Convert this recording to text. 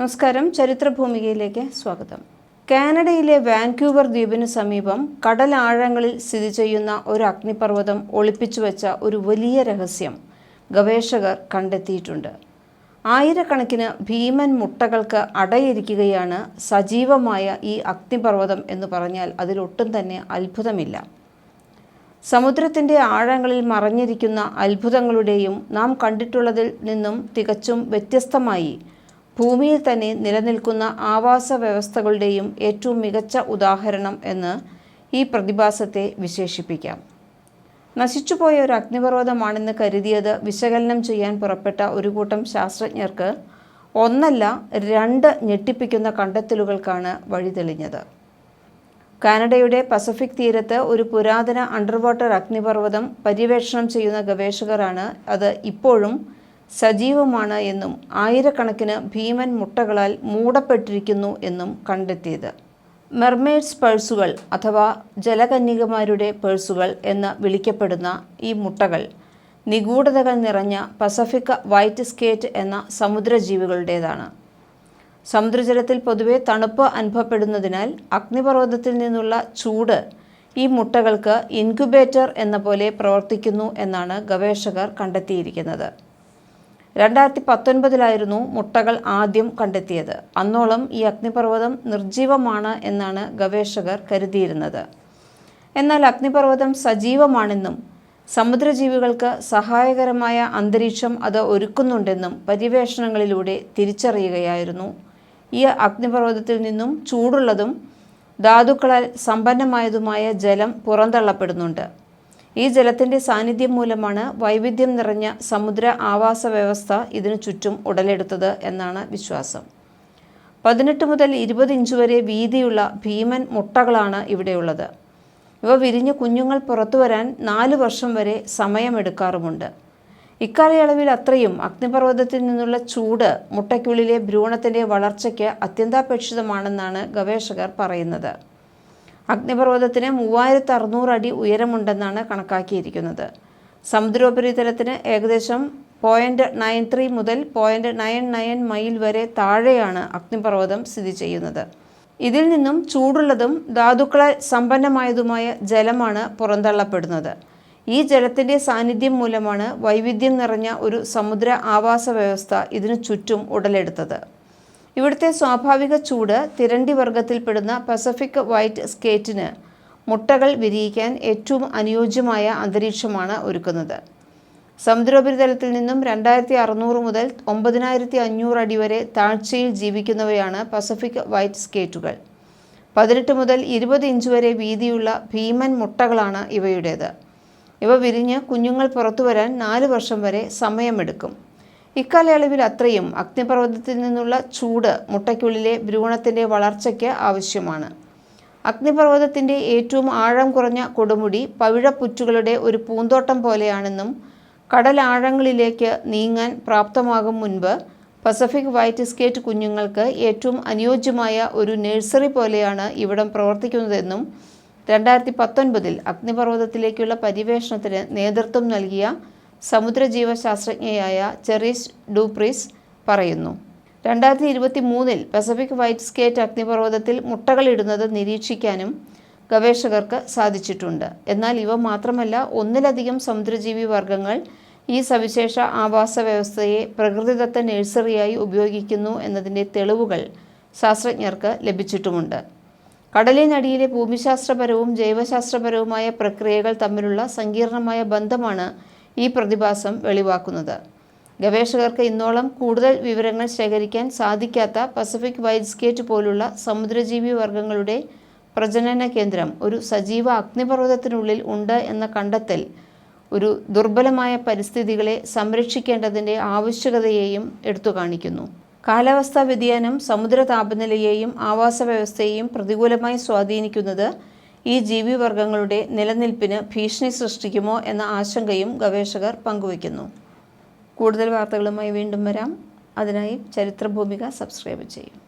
നമസ്കാരം. ചരിത്രഭൂമികയിലേക്ക് സ്വാഗതം. കാനഡയിലെ വാൻക്യൂവർ ദ്വീപിന് സമീപം കടലാഴങ്ങളിൽ സ്ഥിതി ചെയ്യുന്ന ഒരു അഗ്നിപർവതം ഒളിപ്പിച്ചു വെച്ച ഒരു വലിയ രഹസ്യം ഗവേഷകർ കണ്ടെത്തിയിട്ടുണ്ട്. ആയിരക്കണക്കിന് ഭീമൻ മുട്ടകൾക്ക് അടയിരിക്കുകയാണ് സജീവമായ ഈ അഗ്നിപർവതം എന്ന് പറഞ്ഞാൽ അതിലൊട്ടും തന്നെ അത്ഭുതമില്ല. സമുദ്രത്തിന്റെ ആഴങ്ങളിൽ മറഞ്ഞിരിക്കുന്ന അത്ഭുതങ്ങളുടെയും നാം കണ്ടിട്ടുള്ളതിൽ നിന്നും തികച്ചും വ്യത്യസ്തമായി ഭൂമിയിൽ തന്നെ നിലനിൽക്കുന്ന ആവാസ വ്യവസ്ഥകളുടെയും ഏറ്റവും മികച്ച ഉദാഹരണം എന്ന് ഈ പ്രതിഭാസത്തെ വിശേഷിപ്പിക്കാം. നശിച്ചുപോയ ഒരു അഗ്നിപർവതമാണെന്ന് കരുതിയത് വിശകലനം ചെയ്യാൻ പുറപ്പെട്ട ഒരു കൂട്ടം ശാസ്ത്രജ്ഞർക്ക് ഒന്നല്ല രണ്ട് ഞെട്ടിപ്പിക്കുന്ന കണ്ടെത്തലുകൾക്കാണ് വഴിതെളിഞ്ഞത്. കാനഡയുടെ പസഫിക് തീരത്ത് ഒരു പുരാതന അണ്ടർവാട്ടർ അഗ്നിപർവതം പര്യവേഷണം ചെയ്യുന്ന ഗവേഷകരാണ് അത് ഇപ്പോഴും സജീവമാണ് എന്നും ആയിരക്കണക്കിന് ഭീമൻ മുട്ടകളാൽ മൂടപ്പെട്ടിരിക്കുന്നു എന്നും കണ്ടെത്തിയത്. മെർമെയ്ഡ്സ് പേഴ്സുകൾ അഥവാ ജലകന്യകമാരുടെ പേഴ്സുകൾ എന്ന് വിളിക്കപ്പെടുന്ന ഈ മുട്ടകൾ നിഗൂഢതകൾ നിറഞ്ഞ പസഫിക് വൈറ്റ് സ്കേറ്റ് എന്ന സമുദ്രജീവികളുടേതാണ്. സമുദ്രജലത്തിൽ പൊതുവെ തണുപ്പ് അനുഭവപ്പെടുന്നതിനാൽ അഗ്നിപർവതത്തിൽ നിന്നുള്ള ചൂട് ഈ മുട്ടകൾക്ക് ഇൻക്യുബേറ്റർ എന്ന പോലെ പ്രവർത്തിക്കുന്നു എന്നാണ് ഗവേഷകർ കണ്ടെത്തിയിരിക്കുന്നത്. രണ്ടായിരത്തി പത്തൊൻപതിലായിരുന്നു മുട്ടകൾ ആദ്യം കണ്ടെത്തിയത്. അന്നോളം ഈ അഗ്നിപർവതം നിർജീവമാണ് എന്നാണ് ഗവേഷകർ കരുതിയിരുന്നത്. എന്നാൽ അഗ്നിപർവതം സജീവമാണെന്നും സമുദ്രജീവികൾക്ക് സഹായകരമായ അന്തരീക്ഷം അത് ഒരുക്കുന്നുണ്ടെന്നും പര്യവേഷണങ്ങളിലൂടെ തിരിച്ചറിയുകയായിരുന്നു. ഈ അഗ്നിപർവതത്തിൽ നിന്നും ചൂടുള്ളതും ധാതുക്കളാൽ സമ്പന്നമായതുമായ ജലം പുറന്തള്ളപ്പെടുന്നുണ്ട്. ഈ ജലത്തിന്റെ സാന്നിധ്യം മൂലമാണ് വൈവിധ്യം നിറഞ്ഞ സമുദ്ര ആവാസ വ്യവസ്ഥ ഇതിനു ചുറ്റും ഉടലെടുത്തത് എന്നാണ് വിശ്വാസം. പതിനെട്ട് മുതൽ ഇരുപത് ഇഞ്ച് വരെ വീതിയുള്ള ഭീമൻ മുട്ടകളാണ് ഇവിടെയുള്ളത്. ഇവ വിരിഞ്ഞ് കുഞ്ഞുങ്ങൾ പുറത്തു വരാൻ നാല് വർഷം വരെ സമയമെടുക്കാറുമുണ്ട്. ഇക്കാലയളവിൽ അത്രയും അഗ്നിപർവതത്തിൽ നിന്നുള്ള ചൂട് മുട്ടയ്ക്കുള്ളിലെ ഭ്രൂണത്തിന്റെ വളർച്ചയ്ക്ക് അത്യന്താപേക്ഷിതമാണെന്നാണ് ഗവേഷകർ പറയുന്നത്. അഗ്നിപർവതത്തിന് മൂവായിരത്തി അറുന്നൂറ് അടി ഉയരമുണ്ടെന്നാണ് കണക്കാക്കിയിരിക്കുന്നത്. സമുദ്രോപരിതലത്തിന് ഏകദേശം പോയിന്റ് നയൻ ത്രീ മുതൽ പോയിന്റ് നയൻ നയൻ മൈൽ വരെ താഴെയാണ് അഗ്നിപർവതം സ്ഥിതി ചെയ്യുന്നത്. ഇതിൽ നിന്നും ചൂടുള്ളതും ധാതുക്കളാൽ സമ്പന്നമായതുമായ ജലമാണ് പുറന്തള്ളപ്പെടുന്നത്. ഈ ജലത്തിന്റെ സാന്നിധ്യം മൂലമാണ് വൈവിധ്യം നിറഞ്ഞ ഒരു സമുദ്ര ആവാസ വ്യവസ്ഥ ഇതിനു ചുറ്റും ഉടലെടുത്തത്. ഇവിടുത്തെ സ്വാഭാവിക ചൂട് തിരണ്ടി വർഗത്തിൽപ്പെടുന്ന പസഫിക് വൈറ്റ് സ്കേറ്റിന് മുട്ടകൾ വിരിയിക്കാൻ ഏറ്റവും അനുയോജ്യമായ അന്തരീക്ഷമാണ് ഒരുക്കുന്നത്. സമുദ്രോപരിതലത്തിൽ നിന്നും രണ്ടായിരത്തി അറുന്നൂറ് മുതൽ ഒമ്പതിനായിരത്തി അഞ്ഞൂറ് അടി വരെ താഴ്ചയിൽ ജീവിക്കുന്നവയാണ് പസഫിക് വൈറ്റ് സ്കേറ്റുകൾ പതിനെട്ട് മുതൽ ഇരുപത് ഇഞ്ച് വരെ വീതിയുള്ള ഭീമൻ മുട്ടകളാണ് ഇവയുടേത്. ഇവ വിരിഞ്ഞ് കുഞ്ഞുങ്ങൾ പുറത്തു വരാൻ നാല് വർഷം വരെ സമയമെടുക്കും. ഇക്കാലയളവിൽ അത്രയും അഗ്നിപർവതത്തിൽ നിന്നുള്ള ചൂട് മുട്ടയ്ക്കുള്ളിലെ ഭ്രൂണത്തിന്റെ വളർച്ചയ്ക്ക് ആവശ്യമാണ്. അഗ്നിപർവതത്തിന്റെ ഏറ്റവും ആഴം കുറഞ്ഞ കൊടുമുടി പവിഴപ്പുറ്റുകളുടെ ഒരു പൂന്തോട്ടം പോലെയാണെന്നും കടലാഴങ്ങളിലേക്ക് നീങ്ങാൻ പ്രാപ്തമാകും മുൻപ് പസഫിക് വൈറ്റ് സ്കേറ്റ് കുഞ്ഞുങ്ങൾക്ക് ഏറ്റവും അനുയോജ്യമായ ഒരു നഴ്സറി പോലെയാണ് ഇവിടം പ്രവർത്തിക്കുന്നതെന്നും രണ്ടായിരത്തി പത്തൊൻപതിൽ അഗ്നിപർവതത്തിലേക്കുള്ള പര്യവേഷണത്തിന് നേതൃത്വം നൽകിയ സമുദ്രജീവശാസ്ത്രജ്ഞയായ ചെറീസ് ഡൂപ്രീസ് പറയുന്നു. രണ്ടായിരത്തി ഇരുപത്തി മൂന്നിൽ പസഫിക് വൈറ്റ് സ്കേറ്റ് അഗ്നിപർവതത്തിൽ മുട്ടകളിടുന്നത് നിരീക്ഷിക്കാനും ഗവേഷകർക്ക് സാധിച്ചിട്ടുണ്ട്. എന്നാൽ ഇവ മാത്രമല്ല ഒന്നിലധികം സമുദ്രജീവി വർഗങ്ങൾ ഈ സവിശേഷ ആവാസ വ്യവസ്ഥയെ പ്രകൃതിദത്ത നഴ്സറിയായി ഉപയോഗിക്കുന്നു എന്നതിന്റെ തെളിവുകൾ ശാസ്ത്രജ്ഞർക്ക് ലഭിച്ചിട്ടുമുണ്ട്. കടലിനടിയിലെ ഭൂമിശാസ്ത്രപരവും ജൈവശാസ്ത്രപരവുമായ പ്രക്രിയകൾ തമ്മിലുള്ള സങ്കീർണമായ ബന്ധമാണ് ഈ പ്രതിഭാസം വെളിവാക്കുന്നത്. ഗവേഷകർക്ക് ഇന്നോളം കൂടുതൽ വിവരങ്ങൾ ശേഖരിക്കാൻ സാധിക്കാത്ത പസഫിക് വൈറ്റ് സ്കേറ്റ് പോലുള്ള സമുദ്രജീവി വർഗങ്ങളുടെ പ്രജനന കേന്ദ്രം ഒരു സജീവ അഗ്നിപർവതത്തിനുള്ളിൽ ഉണ്ട് എന്ന കണ്ടെത്തൽ ഒരു ദുർബലമായ പരിസ്ഥിതികളെ സംരക്ഷിക്കേണ്ടതിന്റെ ആവശ്യകതയെയും എടുത്തു കാണിക്കുന്നു. കാലാവസ്ഥാ വ്യതിയാനം സമുദ്ര താപനിലയെയും ആവാസ വ്യവസ്ഥയെയും പ്രതികൂലമായി സ്വാധീനിക്കുന്നത് ഈ ജീവിവർഗങ്ങളുടെ നിലനിൽപ്പിന് ഭീഷണി സൃഷ്ടിക്കുമോ എന്ന ആശങ്കയും ഗവേഷകർ പങ്കുവയ്ക്കുന്നു. കൂടുതൽ വാർത്തകളുമായി വീണ്ടും വരാം. അതിനായി ചരിത്രഭൂമിക സബ്സ്ക്രൈബ് ചെയ്യും.